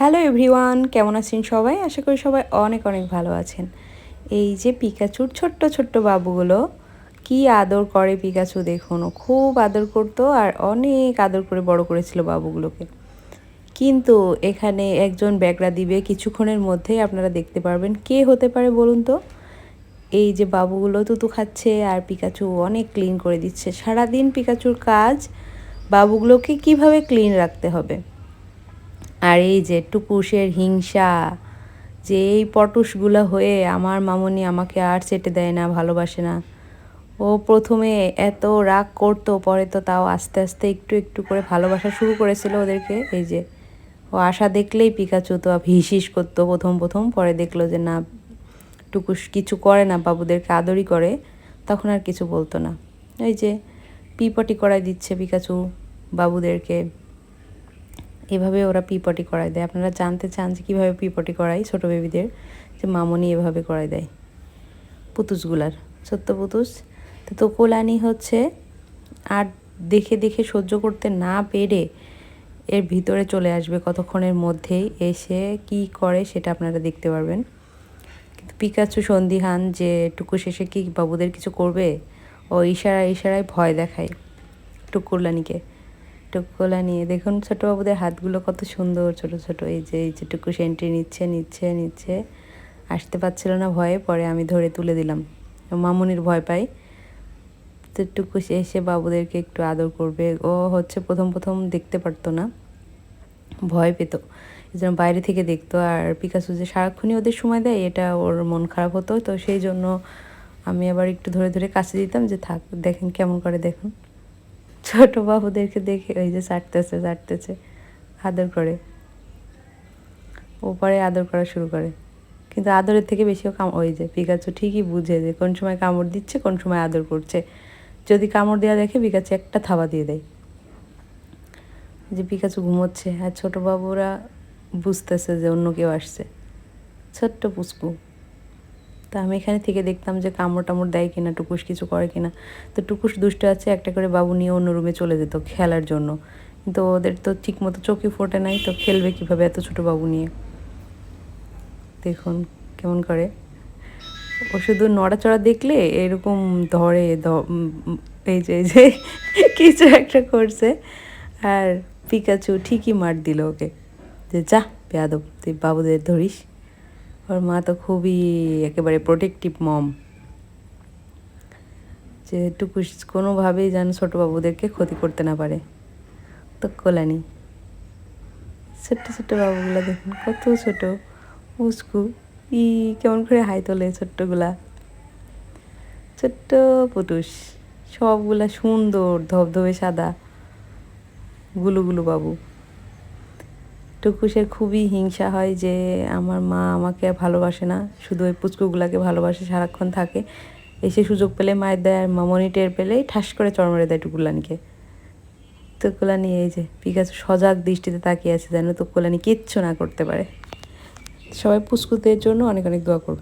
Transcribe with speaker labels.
Speaker 1: Hello everyone, কেমন আছেন সবাই? আশা করি সবাই অনেক অনেক ভালো আছেন। এই যে পিকাচুর ছোট্ট ছোট্ট বাবুগুলো, কি আদর করে পিকাচু দেখুন। খুব আদর করতো আর অনেক আদর করে বড় করেছিল বাবুগুলোকে। কিন্তু এখানে একজন ব্যাগরা দিবে, কিছুক্ষণের মধ্যেই আপনারা দেখতে পারবেন কে হতে পারে বলুন তো। এই যে বাবুগুলো তুতু খাচ্ছে আর পিকাচু অনেক ক্লিন করে দিচ্ছে। সারাদিন পিকাচুর কাজ, বাবুগুলোকে কীভাবে ক্লিন রাখতে হবে? আর এই যে টুকুসের হিংসা, যে এই পটুসগুলো হয়ে আমার মামনি আমাকে আর চেটে দেয় না, ভালোবাসে না। ও প্রথমে এত রাগ করতো, পরে তো তাও আস্তে আস্তে একটু একটু করে ভালোবাসা শুরু করেছিল ওদেরকে। এই যে ও আশা দেখলেই পিকাচু তো হিসিস করতো প্রথম প্রথম, পরে দেখল যে না, টুকুস কিছু করে না, বাবুদেরকে আদরই করে, তখন আর কিছু বলতো না। এই যে পিপটি করাই দিচ্ছে পিকাচু বাবুদেরকে। এভাবে ওরা পিপটি করাই দেয়। আপনারা জানতে চান যে কীভাবে পিপটি করাই ছোটো বেবিদের, যে মামনি এভাবে করাই দেয়। পুতুসগুলার সত্য পুতুস। তো তো কোলানি হচ্ছে আর দেখে দেখে সহ্য করতে না পেরে এর ভিতরে চলে আসবে, কতক্ষণের মধ্যেই এসে কি করে সেটা আপনারা দেখতে পারবেন। কিন্তু পিকাচু সন্দিহান যে টুকু শেষে কি বাবুদের কিছু করবে, ও ইশারা ইশারায় ভয় দেখায় টুকুরলানিকে। টুকুলা নিয়ে। দেখুন ছোটো বাবুদের হাতগুলো কত সুন্দর, ছোট ছোট। এই যে এই যে টুকু সেন্ট্রি নিচ্ছে নিচ্ছে নিচ্ছে। আসতে পারছিল না ভয়ে, পরে আমি ধরে তুলে দিলাম। মামুনির ভয় পাই। তো টুকু এসে বাবুদেরকে একটু আদর করবে। ও হচ্ছে প্রথম প্রথম দেখতে পারতো না। ভয় পেত। জন্য বাইরে থেকে দেখতো। আর পিকাসু যে সারাক্ষণই ওদের সময় দেয়, এটা ওর মন খারাপ হতো। তো সেই জন্য আমি আবার একটু ধরে ধরে কাছে দিতাম যে, থাক, দেখেন কেমন করে দেখুন। ছোট বাবুদেরকে দেখে ওই যে চাটতেছে চাটতেছে আদর করে। ওপারে আদর করা শুরু করে। কিন্তু আদরের থেকে বেশিও কাম ওই যে পিকাচু ঠিকই বুঝে যে কোন সময় কামড় দিচ্ছে, কোন সময় আদর করছে। যদি কামড় দেওয়া দেখে পিকাচু একটা থাবা দিয়ে দেয়। যে পিকাচু ঘুমোচ্ছে। আর ছোট বাবুরা বুঝতেছে যে অন্য কেউ আসছে। ছোট্ট পুচকু। তা আমি এখানে থেকে দেখতাম যে কামড় টামড় দেয় কিনা, টুকুস কিছু করে কিনা। তো টুকুস দুষ্ট আছে, একটা করে বাবু নিয়ে অন্য রুমে চলে যেত খেলার জন্য। কিন্তু ওদের তো ঠিক মতো চোখে ফোটে নাই, তো খেলবে কীভাবে এত ছোটো বাবু নিয়ে? দেখুন কেমন করে। ও শুধু নড়াচড়া দেখলে এরকম ধরে এই যে যে, কিছু একটা করছে। আর পিকাচু ঠিকই মার দিল ওকে। যে যা, বেয়াদব, তুই বাবুদের ধরিস। ওর মা তো খুবই একেবারে প্রোটেকটিভ মম যে টুকু কোনোভাবেই যেন ছোটো বাবুদেরকে ক্ষতি করতে না পারে। তো কোলানি ছোট্ট ছোট্ট বাবুগুলো দেখুন, কত ছোট, উস্কু, ই কেমন করে হাই তোলে ছোট্টগুলা। ছোট্ট পুটুস, সবগুলা সুন্দর ধবধবে সাদা গুলু গুলু বাবু। টুকুসের খুবই হিংসা হয় যে আমার মা আমাকে ভালোবাসে না, শুধু ওই পুচকুগুলাকে ভালোবাসে, সারাক্ষণ থাকে। এসে সুযোগ পেলে মায়ের দেয়, আর মামনি টের পেলেই ঠাস করে চড় দেয় টুকুলানিকে। টুকুলানি এই যে পিকাচু সজাগ দৃষ্টিতে তাকিয়ে আছে যেন টুকুলানি কিচ্ছু না করতে পারে। সবাই পুচকুদের জন্য অনেক অনেক দোয়া করবে।